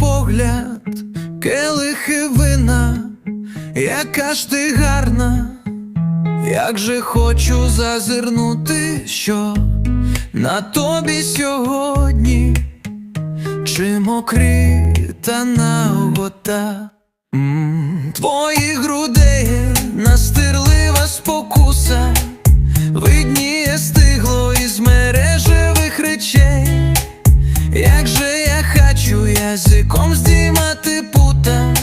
погляд, келихи вина, яка ж ти гарна, як же хочу зазирнути, що на тобі сьогодні, чи мокрита нагота? М, Твоїх грудей хочу язиком здіймати пута,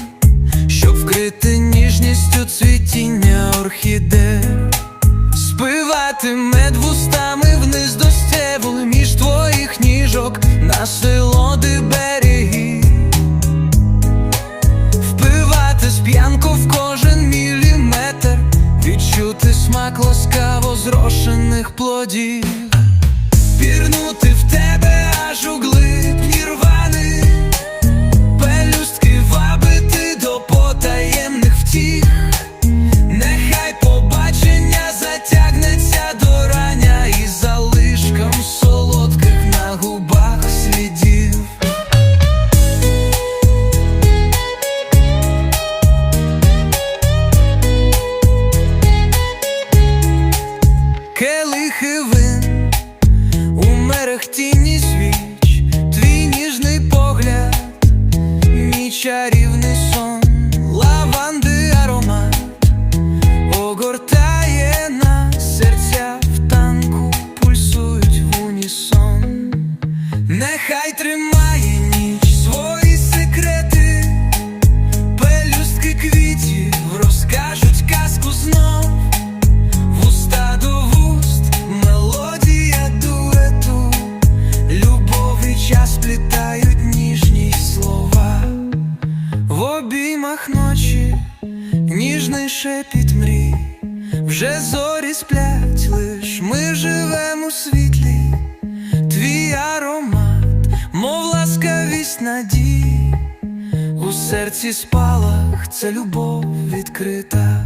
щоб вкрити ніжністю цвітіння орхідей, спивати мед вустами вниз до стебл між твоїх ніжок на селоди береги, впивати сп'янку в кожен міліметр, відчути смак ласкаво зрошених плодів. Пірнути в тебе аж у глиб Нехай тримає ніч свої секрети, пелюстки квітів розкажуть казку знов. Вуста до вуст, мелодія дуету, любов і час плітають ніжні слова. В обіймах ночі ніжний шепіт мрій, вже зорі сплять, лиш ми живемо у світлі, твій аромат, ласкавість надій, у серці спалах це любов відкрита.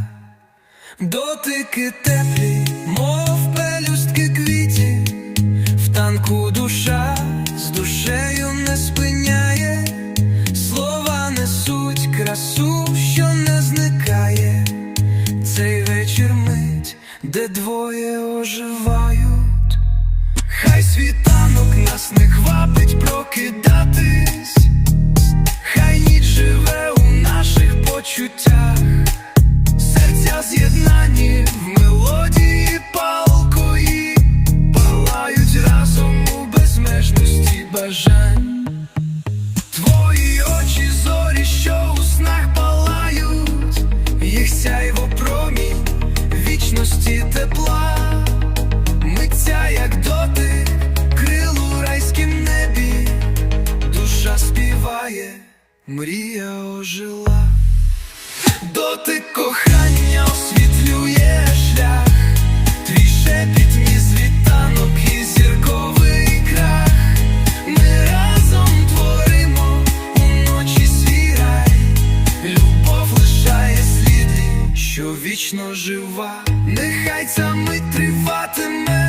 Дотики теплі, мов пелюстки квітів, в танку душа з душею не спиняє, слова несуть красу, що не зникає. Цей вечір мить, де двоє оживають. Хай світанок нас не хвапить прокидатись, мрія ожила. Дотик кохання освітлює шлях, твій шепіт мій світанок і зірковий крах. Ми разом творимо уночі свій рай, любов лишає сліди, що вічно жива. Нехай ця мить триватиме